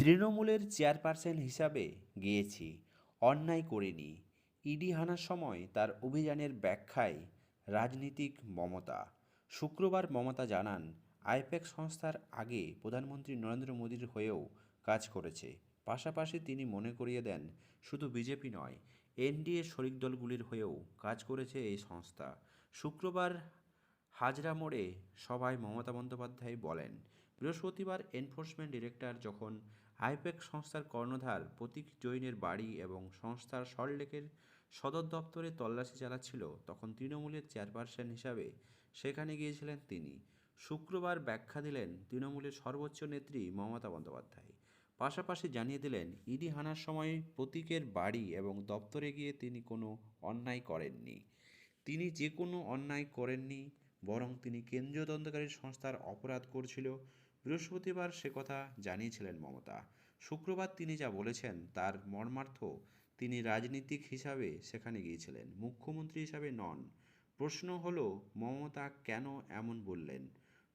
তৃণমূলের চেয়ারপারসন হিসাবে গিয়েছি, অন্যায় করিনি। ইডি হানার সময় তার অভিযানের ব্যাখ্যায় রাজনীতিক মমতা। শুক্রবার মমতা জানান, আইপ্যাক সংস্থার আগে প্রধানমন্ত্রী নরেন্দ্র মোদীর হয়েও কাজ করেছে। পাশাপাশি তিনি মনে করিয়ে দেন, শুধু বিজেপি নয়, এনডিএ শরিক দলগুলির হয়েও কাজ করেছে এই সংস্থা। শুক্রবার হাজরা মোড়ে সভায় মমতা বন্দ্যোপাধ্যায় বলেন, বৃহস্পতিবার এনফোর্সমেন্ট ডিরেক্টর যখন আইপ্যাক সংস্থার কর্ণধার প্রতীক জৈনের বাড়ি এবং সংস্থার সল্টলেকের সদর দপ্তরে তল্লাশি চালাচ্ছিল তখন তৃণমূলের চেয়ারপারসন হিসাবে সেখানে গিয়েছিলেন তিনি। শুক্রবার ব্যাখ্যা দিলেন তৃণমূলের সর্বোচ্চ নেত্রী মমতা বন্দ্যোপাধ্যায়। পাশাপাশি জানিয়ে দিলেন, ইডি হানার সময় প্রতীকের বাড়ি এবং দপ্তরে গিয়ে তিনি কোনো অন্যায় করেননি। তিনি যে কোনো অন্যায় করেননি, বরং তিনি কেন্দ্রীয় তদন্তকারী সংস্থার অপরাধ করছিল বৃহস্পতিবার সে কথা জানিয়েছিলেন মমতা। শুক্রবার তিনি যা বলেছেন তার মর্মার্থ তিনি রাজনীতিক হিসাবে সেখানে গিয়েছিলেন, মুখ্যমন্ত্রী হিসাবে নন। প্রশ্ন হলো, মমতা কেন এমন বললেন?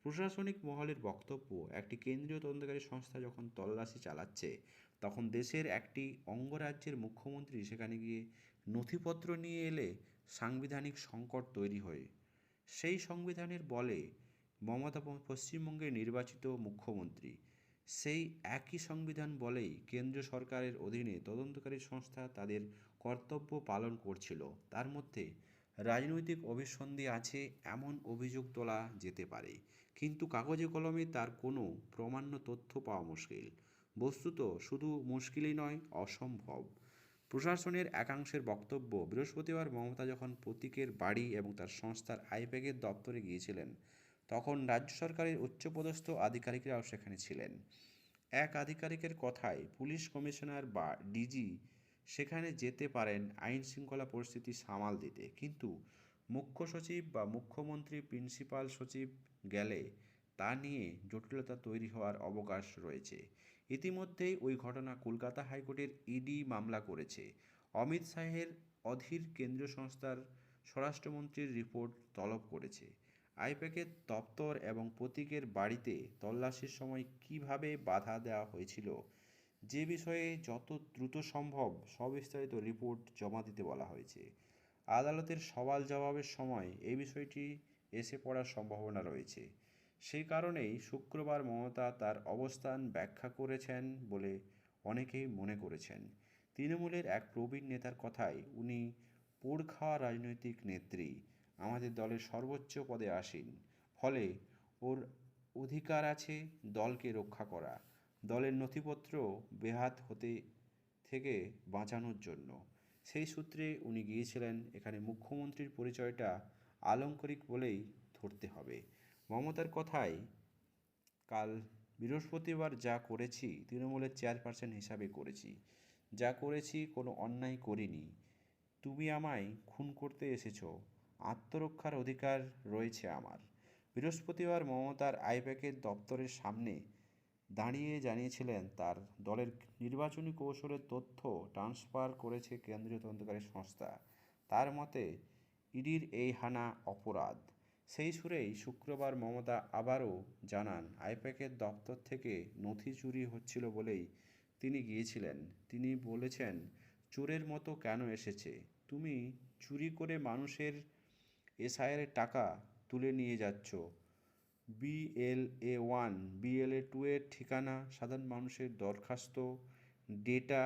প্রশাসনিক মহলের বক্তব্য, একটি কেন্দ্রীয় তদন্তকারী সংস্থা যখন তল্লাশি চালাচ্ছে, তখন দেশের একটি অঙ্গরাজ্যের মুখ্যমন্ত্রী সেখানে গিয়ে নথিপত্র নিয়ে এলে সাংবিধানিক সংকট তৈরি হয়। সেই সংবিধানের বলে মমতা পশ্চিমবঙ্গের নির্বাচিত মুখ্যমন্ত্রী। সেই একই সংবিধান বলেই কেন্দ্রীয় সরকারের অধীনে তদন্তকারী সংস্থা তাদের কর্তব্য পালন করছিল। তার মধ্যে রাজনৈতিক অভিসন্ধি আছে এমন অভিযোগ তোলা যেতে পারে, কিন্তু কাগজে কলমে তার কোনো প্রমাণ্য তথ্য পাওয়া মুশকিল। বস্তুত শুধু মুশকিলই নয়, অসম্ভব। প্রশাসনের একাংশের বক্তব্য, বৃহস্পতিবার মমতা যখন প্রতীকের বাড়ি এবং তার সংস্থার আইপ্যাকের দপ্তরে গিয়েছিলেন তখন রাজ্য সরকারের উচ্চপদস্থ আধিকারিকরাও সেখানে ছিলেন। এক আধিকারিকের কথায় পুলিশ কমিশনার বা ডিজি সেখানে যেতে পারেন আইন শৃঙ্খলা পরিস্থিতি সামাল দিতে। কিন্তু মুখ্য সচিব বা মুখ্যমন্ত্রী, প্রিন্সিপাল সচিব গেলে তা নিয়ে জটিলতা তৈরি হওয়ার অবকাশ রয়েছে। ইতিমধ্যেই ওই ঘটনা কলকাতা হাইকোর্টের ইডি মামলা করেছে। অমিত শাহের অধীর কেন্দ্রীয় সংস্থার স্বরাষ্ট্রমন্ত্রীর রিপোর্ট তলব করেছে। আইপ্যাকের দপ্তর এবং প্রতীকের বাড়িতে তল্লাশির সময় কীভাবে বাধা দেওয়া হয়েছিল, যে বিষয়ে যত দ্রুত সম্ভব সবিস্তারিত রিপোর্ট জমা দিতে বলা হয়েছে। আদালতের সওয়াল জবাবের সময় এই বিষয়টি এসে পড়ার সম্ভাবনা রয়েছে। সেই কারণেই শুক্রবার মমতা তার অবস্থান ব্যাখ্যা করেছেন বলে অনেকেই মনে করেছেন। তৃণমূলের এক প্রবীণ নেতার কথায়, উনি পোড় খাওয়া রাজনৈতিক নেত্রী। আমাদের দলের সর্বোচ্চ পদে আসীন। ফলে ওর অধিকার আছে দলকে রক্ষা করা, দলের নথিপত্র বেহাত হতে থেকে বাঁচানোর জন্য। সেই সূত্রে উনি গিয়েছিলেন এখানে মুখ্যমন্ত্রীর পরিচয়টা আলঙ্করিক বলেই ধরতে হবে। মমতার কথায়, কাল বৃহস্পতিবার যা করেছি তৃণমূলের চেয়ারপারসন হিসাবে করেছি। যা করেছি কোনো অন্যায় করিনি। তুমি আমায় খুন করতে এসেছ। আত্মরক্ষার অধিকার রয়েছে আমার। বৃহস্পতিবার মমতার আইপ্যাকের দপ্তরের সামনে দাঁড়িয়ে জানিয়েছিলেন তার দলের নির্বাচনী কৌশলের তথ্য ট্রান্সফার করেছে কেন্দ্রীয় তদন্তকারী সংস্থা। তার মতে, ইডির এই হানা অপরাধ। সেই সুরেই শুক্রবার মমতা আবারও জানান আইপ্যাকের দপ্তর থেকে নথি চুরি হচ্ছিল বলেই তিনি গিয়েছিলেন। তিনি বলেছেন, চোরের মতো কেন এসেছে? তুমি চুরি করে মানুষের এসআইয়ের টাকা তুলে নিয়ে যাচ্ছ। বিএলএ ওয়ান, বিএলএ টু এর ঠিকানা, সাধারণ মানুষের দরখাস্ত, ডেটা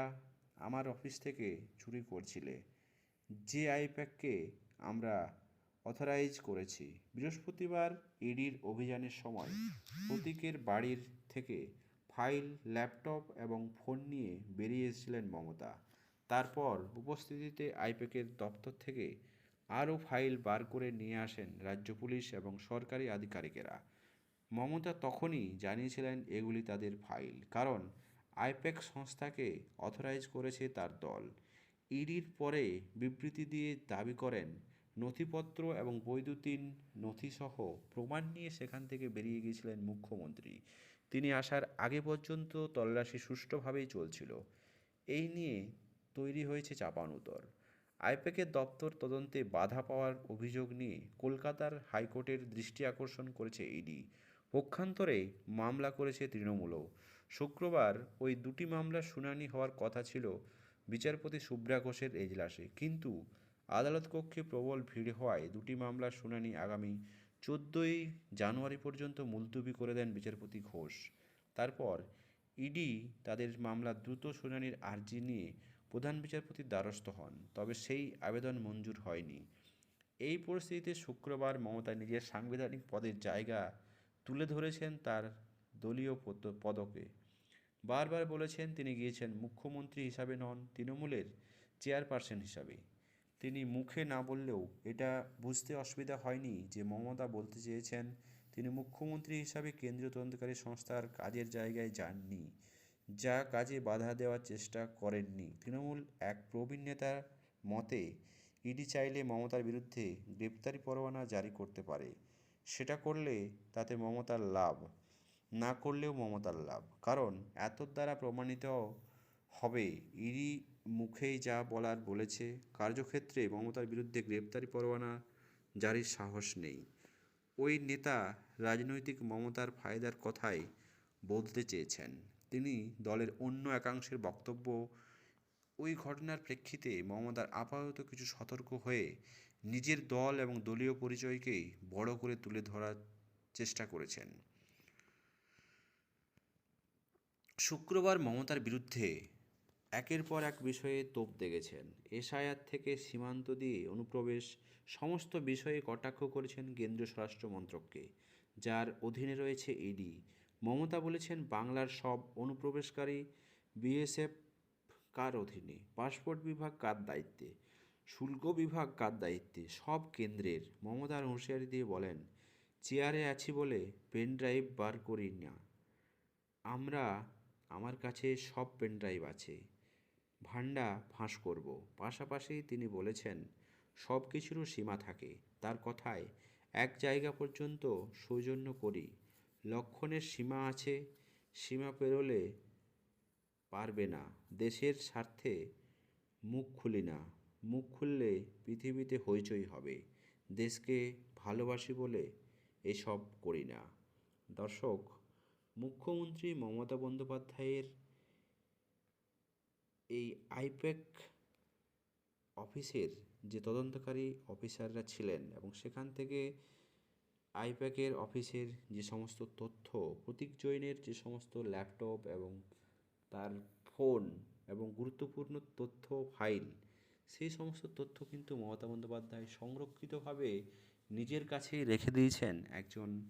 আমার অফিস থেকে চুরি করছিলে। যে আইপ্যাককে আমরা অথরাইজ করেছি। বৃহস্পতিবার ইডির অভিযানের সময় প্রতীকের বাড়ির থেকে ফাইল, ল্যাপটপ এবং ফোন নিয়ে বেরিয়ে এসেছিলেন মমতা। তারপর উপস্থিতিতে আইপ্যাকের দপ্তর থেকে আরও ফাইল বার করে নিয়ে আসেন রাজ্য পুলিশ এবং সরকারি আধিকারিকেরা। মমতা তখনই জানিয়েছিলেন এগুলি তাদের ফাইল, কারণ আইপ্যাক সংস্থাকে অথরাইজ করেছে তার দল। ইডির পরে বিবৃতি দিয়ে দাবি করেন, নথিপত্র এবং বৈদ্যুতিন নথিসহ প্রমাণ নিয়ে সেখান থেকে বেরিয়ে গিয়েছিলেন মুখ্যমন্ত্রী। তিনি আসার আগে পর্যন্ত তল্লাশি সুষ্ঠুভাবেই চলছিল। এই নিয়ে তৈরি হয়েছে চাপানুতর আইপ্যাকের দপ্তর তদন্তে বাধা পাওয়ার অভিযোগ নিয়ে কলকাতার হাইকোর্টের দৃষ্টি আকর্ষণ করেছে ইডি। পক্ষান্তরে মামলা করেছে তৃণমূলও। শুক্রবার ওই দুটি মামলার শুনানি হওয়ার কথা ছিল বিচারপতি শুভ্রা ঘোষের এজলাসে। কিন্তু আদালত কক্ষে প্রবল ভিড় হওয়ায় দুটি মামলার শুনানি আগামী চোদ্দোই জানুয়ারি পর্যন্ত মুলতুবি করে দেন বিচারপতি ঘোষ। তারপর ইডি তাদের মামলার দ্রুত শুনানির আর্জি নিয়ে প্রধান বিচারপতির দ্বারস্থ হন, তবে সেই আবেদন মঞ্জুর হয়নি। এই পরিস্থিতিতে শুক্রবার মমতা নিজের সাংবিধানিক পদের জায়গা তুলে ধরেছেন তার দলীয় পদ- পদকে। বারবার বলেছেন তিনি গিয়েছেন মুখ্যমন্ত্রী হিসাবে নন, তৃণমূলের চেয়ারপারসন হিসাবে। তিনি মুখে না বললেও এটা বুঝতে অসুবিধা হয়নি যে মমতা বলতে চেয়েছেন তিনি মুখ্যমন্ত্রী হিসাবে কেন্দ্রীয় তদন্তকারী সংস্থার কাজের জায়গায় যাননি। যা কাজে বাধা দেওয়ার চেষ্টা করেননি। তৃণমূল এক প্রবীণ নেতার মতে, ইডি চাইলে মমতার বিরুদ্ধে গ্রেপ্তারি পরোয়ানা জারি করতে পারে। সেটা করলে তাতে মমতার লাভ, না করলেও মমতার লাভ। কারণ এত দ্বারা প্রমাণিত হবে, ইডি মুখেই যা বলার বলেছে। কার্যক্ষেত্রে মমতার বিরুদ্ধে গ্রেপ্তারি পরোয়ানা জারির সাহস নেই। ওই নেতা রাজনৈতিক মমতার ফায়দার কথাই বলতে চেয়েছেন। তিনি দলের অন্য একাংশের বক্তব্য, ওই ঘটনার প্রেক্ষিতে মমতার আপাতত কিছু সতর্ক হয়ে নিজের দল এবং দলীয় পরিচয়কেই বড় করে তুলে ধরার চেষ্টা করেছেন। শুক্রবার মমতার বিরুদ্ধে একের পর এক বিষয়ে তোপ দেখেছেন এসআইআর থেকে সীমান্ত দিয়ে অনুপ্রবেশ সমস্ত বিষয়ে কটাক্ষ করেছেন কেন্দ্রীয় স্বরাষ্ট্র মন্ত্রককে, যার অধীনে রয়েছে ইডি। মমতা বলেছেন বাংলার সব অনুপ্রবেশকারী বিএসএফ কার অধীনে? পাসপোর্ট বিভাগ কার দায়িত্বে? শুল্ক বিভাগ কার দায়িত্বে? সব কেন্দ্রের, মমতার হুঁশিয়ারি দিয়ে বলেন, চেয়ারে আছি বলে পেন ড্রাইভ বার করি না। আমরা, আমার কাছে সব পেন ড্রাইভ আছে। ভান্ডা ফাঁস করব। পাশাপাশি তিনি বলেছেন সব কিছুরও সীমা থাকে। তার কথায়, এক জায়গা পর্যন্ত সৌজন্য করি। লক্ষণের সীমা আছে, সীমা পেরোলে পারবে না। দেশের স্বার্থে মুখ খুলি না। মুখ খুললে পৃথিবীতে হইচই হবে। দেশকে ভালোবাসি বলে এসব করি না। দর্শক, মুখ্যমন্ত্রী মমতা বন্দ্যোপাধ্যায়ের এই আইপ্যাক অফিসের যে তদন্তকারী অফিসাররা ছিলেন এবং সেখান থেকে আইপ্যাকের অফিসের যে সমস্ত তথ্য, প্রতীক জৈনের যে সমস্ত ল্যাপটপ এবং তার ফোন এবং গুরুত্বপূর্ণ তথ্য ফাইল, সেই সমস্ত তথ্য কিন্তু মমতা বন্দ্যোপাধ্যায় সংরক্ষিতভাবে নিজের কাছেই রেখে দিয়েছেন একজন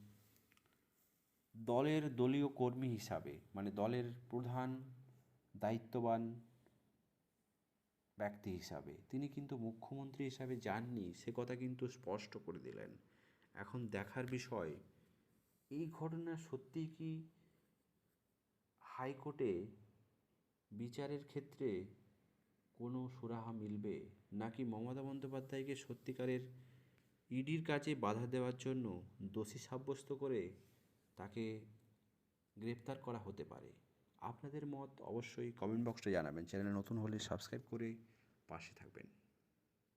দলের দলীয় কর্মী হিসাবে। মানে দলের প্রধান, দায়িত্ববান ব্যক্তি হিসাবে। তিনি কিন্তু মুখ্যমন্ত্রী হিসাবে যাননি, সে কথা কিন্তু স্পষ্ট করে দিলেন। এখন দেখার বিষয়, এই ঘটনা সত্যিই কি হাইকোর্টে বিচারের ক্ষেত্রে কোনো সুরাহা মিলবে? নাকি মমতা বন্দ্যোপাধ্যায়কে সত্যিকারের ইডির কাজে বাধা দেওয়ার জন্য দোষী সাব্যস্ত করে তাকে গ্রেপ্তার করা হতে পারে? আপনাদের মত অবশ্যই কমেন্ট বক্সে জানাবেন। চ্যানেলে নতুন হলে সাবস্ক্রাইব করে পাশে থাকবেন।